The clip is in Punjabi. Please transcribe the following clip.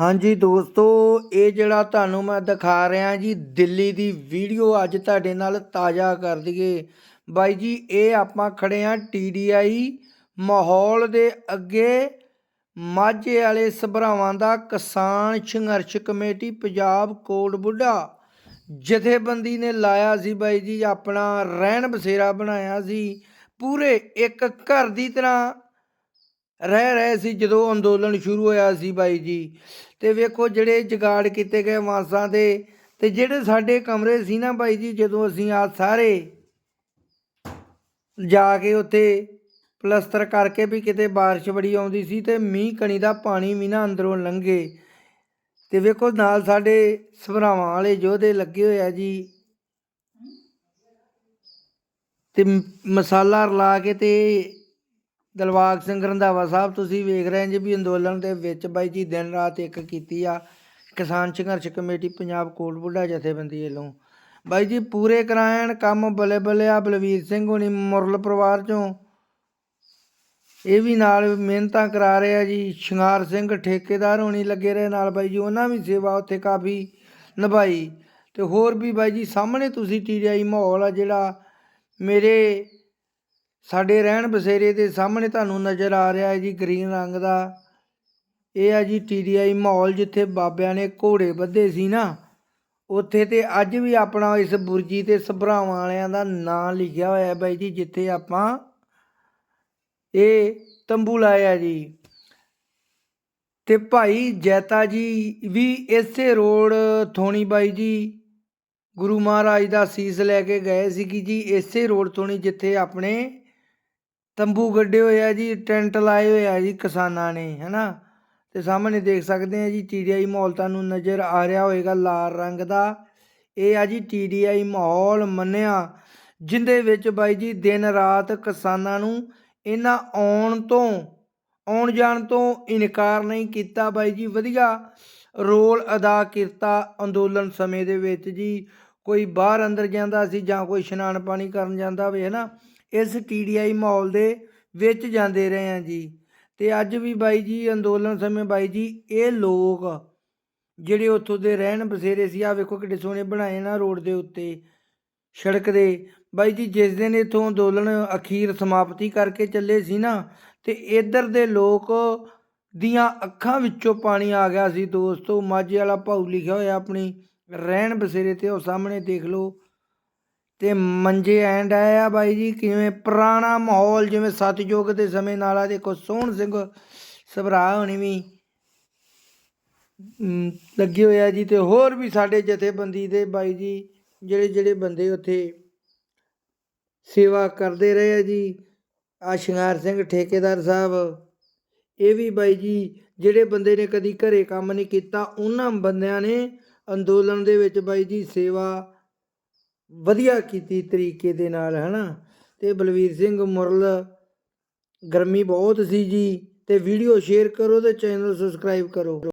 ਹਾਂਜੀ ਦੋਸਤੋ, ਇਹ ਜਿਹੜਾ ਤੁਹਾਨੂੰ ਮੈਂ ਦਿਖਾ ਰਿਹਾ ਜੀ, ਦਿੱਲੀ ਦੀ ਵੀਡੀਓ ਅੱਜ ਤੁਹਾਡੇ ਨਾਲ ਤਾਜ਼ਾ ਕਰ ਦਈਏ। ਬਾਈ ਜੀ, ਇਹ ਆਪਾਂ ਖੜੇ ਆ ਟੀਡੀਆਈ ਮਾਹੌਲ ਦੇ ਅੱਗੇ। ਮਾਝੇ ਵਾਲੇ ਸਭਰਾਵਾਂ ਦਾ ਕਿਸਾਨ ਸੰਘਰਸ਼ ਕਮੇਟੀ, ਪੰਜਾਬ ਕੋਟ ਬੁੱਢਾ। ਜਥੇਬੰਦੀ ਨੇ ਲਾਇਆ ਸੀ ਬਾਈ ਜੀ, ਆਪਣਾ ਰਹਿਣ ਬਸੇਰਾ ਬਣਾਇਆ ਸੀ। ਪੂਰੇ ਇੱਕ ਘਰ ਦੀ ਤਰ੍ਹਾਂ ਰਹਿ ਰਹੇ ਸੀ ਜਦੋਂ ਅੰਦੋਲਨ ਸ਼ੁਰੂ ਹੋਇਆ ਸੀ ਬਾਈ ਜੀ। ਤੇ ਵੇਖੋ ਜਿਹੜੇ ਜਗਾੜ ਕੀਤੇ ਗਏ ਵਾਸਾਂ ਦੇ, ਤੇ ਜਿਹੜੇ ਸਾਡੇ ਕਮਰੇ ਸੀ ਨਾ ਬਾਈ ਜੀ, ਜਦੋਂ ਅਸੀਂ ਆ ਸਾਰੇ ਜਾ ਕੇ ਉੱਥੇ ਪਲਸਤਰ ਕਰਕੇ ਵੀ ਕਿਤੇ ਬਾਰਿਸ਼ ਬੜੀ ਆਉਂਦੀ ਸੀ ਤੇ ਮੀਂਹ ਕਣੀ ਦਾ ਪਾਣੀ ਵੀ ਨਾ ਅੰਦਰੋਂ ਲੰਘੇ। ਤੇ ਵੇਖੋ ਨਾਲ ਸਾਡੇ ਸਭਰਾਵਾਂ ਵਾਲੇ ਯੋਧੇ ਲੱਗੇ ਹੋਏ ਆ ਜੀ। ਤੇ ਮਸਾਲਾ ਰਲਾ ਕੇ ਤੇ ਦਲਵਾਗ ਸਿੰਘ ਰੰਧਾਵਾ ਸਾਹਿਬ, ਤੁਸੀਂ ਵੇਖ ਰਹੇ ਜੀ ਵੀ ਅੰਦੋਲਨ ਦੇ ਵਿੱਚ ਬਾਈ ਜੀ ਦਿਨ ਰਾਤ ਇੱਕ ਕੀਤੀ ਆ, ਕਿਸਾਨ ਸੰਘਰਸ਼ ਕਮੇਟੀ ਪੰਜਾਬ ਕੋਟ ਬੁੱਢਾ ਜਥੇਬੰਦੀ ਵੱਲੋਂ। ਬਾਈ ਜੀ ਪੂਰੇ ਕਰਾਇਣ ਕੰਮ ਬੱਲੇ ਬੱਲੇ ਆ, ਬਲਵੀਰ ਸਿੰਘ ਹੋਣੀ ਮੁਰਲ ਪਰਿਵਾਰ ਚੋਂ। ਇਹ ਵੀ ਨਾਲ ਮਿਹਨਤਾਂ ਕਰਾ ਰਹੇ ਆ ਜੀ, ਸ਼ਿੰਗਾਰ ਸਿੰਘ ਠੇਕੇਦਾਰ ਹੋਣੀ ਲੱਗੇ ਰਹੇ ਨਾਲ ਬਾਈ ਜੀ, ਉਹਨਾਂ ਵੀ ਸੇਵਾ ਉੱਥੇ ਕਾਫੀ ਨਿਭਾਈ। ਤੇ ਹੋਰ ਵੀ ਬਾਈ ਜੀ ਸਾਹਮਣੇ ਤੁਸੀਂ ਟੀਡੀਆਈ ਮਾਹੌਲ ਆ ਜਿਹੜਾ ਮੇਰੇ ਸਾਡੇ ਰਹਿਣ ਬਸੇਰੇ ਦੇ ਸਾਹਮਣੇ ਤੁਹਾਨੂੰ ਨਜ਼ਰ ਆ ਰਿਹਾ ਹੈ ਜੀ ਗ੍ਰੀਨ ਰੰਗ ਦਾ। ਇਹ ਆ ਜੀ ਟੀਡੀਆਈ ਮਾਹੌਲ ਜਿੱਥੇ ਬਾਬਿਆਂ ਨੇ ਘੋੜੇ ਬੱਧੇ ਸੀ ਨਾ। ਉੱਥੇ ਤੇ ਅੱਜ ਵੀ ਆਪਣਾ ਇਸ ਬੁਰਜੀ ਤੇ ਸਭਰਾਵਾਂ ਵਾਲਿਆਂ ਦਾ ਨਾਂ ਲਿਖਿਆ ਹੋਇਆ ਹੈ ਬਾਈ ਜੀ, ਜਿੱਥੇ ਆਪਾਂ ਇਹ ਤੰਬੂ ਲਾਇਆ ਜੀ। ਤੇ ਭਾਈ ਜੈਤਾ ਜੀ ਵੀ ਇਸੇ ਰੋਡ ਥੋਣੀ ਬਾਈ ਜੀ, ਗੁਰੂ ਮਹਾਰਾਜ ਦਾ ਸੀਸ ਲੈ ਕੇ ਗਏ ਸੀ ਕਿ ਜੀ ਇਸੇ ਰੋਡ ਤੋਂ ਨਹੀਂ, ਜਿੱਥੇ ਆਪਣੇ ਤੰਬੂ ਗੱਡੇ ਹੋਏ ਆ ਜੀ, ਟੈਂਟ ਲਾਏ ਹੋਏ ਆ ਜੀ ਕਿਸਾਨਾਂ ਨੇ, ਹੈਨਾ? ਤੇ ਸਾਹਮਣੇ ਦੇਖ ਸਕਦੇ ਆ ਜੀ ਟੀਡੀਆਈ ਮਾਹੌਲ ਤੁਹਾਨੂੰ ਨਜ਼ਰ ਆ ਰਿਹਾ ਹੋਏਗਾ ਲਾਲ ਰੰਗ ਦਾ। ਇਹ ਆ ਜੀ ਟੀਡੀਆਈ ਮਾਹੌਲ ਮੰਨਿਆ, ਜਿੰਦੇ ਵਿੱਚ ਬਾਈ ਜੀ ਦਿਨ ਰਾਤ ਕਿਸਾਨਾਂ ਨੂੰ ਇਹਨਾਂ ਆਉਣ ਤੋਂ, ਆਉਣ ਜਾਣ ਤੋਂ ਇਨਕਾਰ ਨਹੀਂ ਕੀਤਾ ਬਾਈ ਜੀ, ਵਧੀਆ ਰੋਲ ਅਦਾ ਕੀਤਾ ਅੰਦੋਲਨ ਸਮੇਂ ਦੇ ਵਿੱਚ ਜੀ। ਕੋਈ ਬਾਹਰ ਅੰਦਰ ਜਾਂਦਾ ਸੀ ਜਾਂ ਕੋਈ ਇਸ਼ਨਾਨ ਪਾਣੀ ਕਰਨ ਜਾਂਦਾ ਹੋਵੇ ਹੈ ਨਾ ਇਸ ਟੀਡੀਆਈ ਮਾਹੌਲ ਦੇ ਵਿੱਚ ਜਾਂਦੇ ਰਹੇ ਹਾਂ ਜੀ। ਤੇ ਅੱਜ ਵੀ ਬਾਈ ਜੀ ਅੰਦੋਲਨ ਸਮੇਂ ਬਾਈ ਜੀ ਇਹ ਲੋਕ ਜਿਹੜੇ ਉੱਥੋਂ ਦੇ ਰਹਿਣ ਬਸੇਰੇ ਸੀ ਆ ਵੇਖੋ ਕਿੱਡੇ ਸੋਹਣੇ ਬਣਾਏ ਨਾ ਰੋਡ ਦੇ ਉੱਤੇ, ਸੜਕ ਦੇ। ਬਾਈ ਜੀ ਜਿਸ ਦਿਨ ਇਥੋਂ ਅੰਦੋਲਨ ਅਖੀਰ ਸਮਾਪਤੀ ਕਰਕੇ ਚੱਲੇ ਸੀ ਨਾ, ਤੇ ਇੱਧਰ ਦੇ ਲੋਕ ਦੀਆਂ ਅੱਖਾਂ ਵਿੱਚੋਂ ਪਾਣੀ ਆ ਗਿਆ ਸੀ ਦੋਸਤੋ। ਮਾਝੇ ਵਾਲਾ ਭਾਊ ਲਿਖਿਆ ਹੋਇਆ ਆਪਣੀ, ਰਹਿਣ ਬਸੇਰੇ ਤੇ ਉਹ ਸਾਹਮਣੇ ਦੇਖ ਲਓ। ਤੇ ਮੰਜੇ ਐਂਡ ਆਇਆ ਬਾਈ ਜੀ ਕਿਵੇਂ ਪੁਰਾਣਾ ਮਾਹੌਲ ਜਿਵੇਂ ਸਤਜੁਗ ਦੇ ਸਮੇਂ ਨਾਲ ਆ। ਦੇਖੋ ਸੋਹਣ ਸਿੰਘ ਸਭਰਾ ਹੋਣੀ ਵੀ ਮ, ਲੱਗੇ ਹੋਇਆ ਜੀ। ਤੇ ਹੋਰ ਵੀ ਸਾਡੇ ਜਥੇਬੰਦੀ ਦੇ ਬਾਈ ਜੀ ਜਿਹੜੇ ਜਿਹੜੇ ਬੰਦੇ ਉੱਥੇ ਸੇਵਾ ਕਰਦੇ ਰਹੇ ਆ ਜੀ। ਆ ਸ਼ਿੰਗਾਰ ਸਿੰਘ ਠੇਕੇਦਾਰ ਸਾਹਿਬ ਇਹ ਵੀ ਬਾਈ ਜੀ ਜਿਹੜੇ ਬੰਦੇ ਨੇ ਕਦੀ ਘਰੇ ਕੰਮ ਨਹੀਂ ਕੀਤਾ ਉਹਨਾਂ ਬੰਦਿਆਂ ਨੇ ਅੰਦੋਲਨ ਦੇ ਵਿੱਚ ਬਾਈ ਜੀ ਸੇਵਾ ਵਧੀਆ ਕੀਤੀ ਤਰੀਕੇ ਦੇ ਨਾਲ, ਹਨਾ? ਤੇ ਬਲਵੀਰ ਸਿੰਘ ਮੁਰਲ, ਗਰਮੀ ਬਹੁਤ ਸੀ ਜੀ, ਤੇ ਵੀਡੀਓ ਸ਼ੇਅਰ ਕਰੋ ਤੇ ਚੈਨਲ ਸਬਸਕ੍ਰਾਈਬ ਕਰੋ।